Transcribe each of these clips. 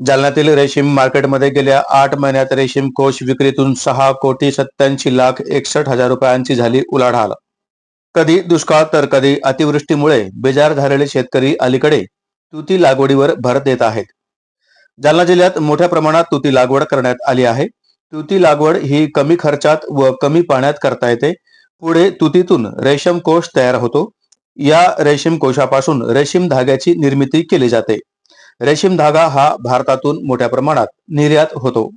जालन्यातील रेशीम मार्केटमध्ये गेल्या आठ महिन्यात रेशीम कोष विक्रीतून सहा कोटी सत्याऐंशी लाख एकसष्ट हजार रुपयांची झाली उलाढाल. कधी दुष्काळ तर कधी अतिवृष्टीमुळे बेजार झालेले शेतकरी अलीकडे तुती लागवडीवर भर देत आहेत. जालना जिल्ह्यात मोठ्या प्रमाणात तुती लागवड करण्यात आली आहे. तुती लागवड ही कमी खर्चात व कमी पाण्यात करता येते. पुढे तुतीतून रेशीम कोष तयार होतो. या रेशीम कोशापासून रेशीम धाग्याची निर्मिती केली जाते. रेशीम धागा हा भारतातून मोठ्या प्रमाणात निर्यात होतो.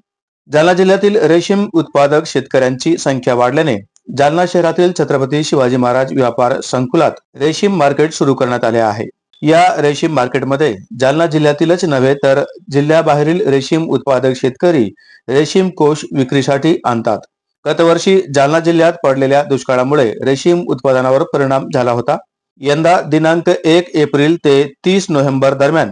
जालना जिल्ह्यातील रेशीम उत्पादक शेतकऱ्यांची संख्या वाढल्याने जालना शहरातील छत्रपती शिवाजी महाराज व्यापार संकुलात रेशीम मार्केट सुरू करण्यात आले आहे. या रेशीम मार्केटमध्ये जालना जिल्ह्यातीलच नव्हे तर जिल्ह्याबाहेरील रेशीम उत्पादक शेतकरी रेशीम कोष विक्रीसाठी आणतात. गतवर्षी जालना जिल्ह्यात पडलेल्या दुष्काळामुळे रेशीम उत्पादनावर परिणाम झाला होता. यंदा दिनांक एक एप्रिल ते तीस नोव्हेंबर दरम्यान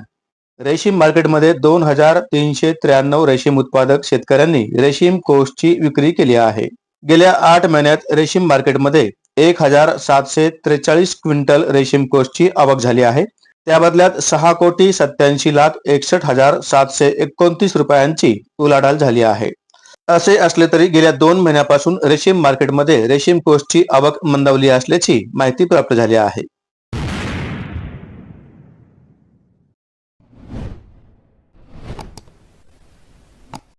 रेशीम मार्केटमध्ये दोन हजार तीनशे त्र्याण्णव रेशीम उत्पादक शेतकऱ्यांनी रेशीम कोषची विक्री केली आहे. गेल्या आठ महिन्यात रेशीम मार्केटमध्ये एक हजार सातशे त्रेचाळीस क्विंटल रेशीम कोषची आवक झाली आहे. त्या बदल्यात सहा कोटी सत्याऐंशी लाख एकसष्ट हजार सातशे एकोणतीस रुपयांची उलाढाल झाली आहे. असे असले तरी गेल्या दोन महिन्यापासून रेशीम मार्केटमध्ये रेशीम कोषची आवक मंदावली असल्याची माहिती प्राप्त झाली आहे.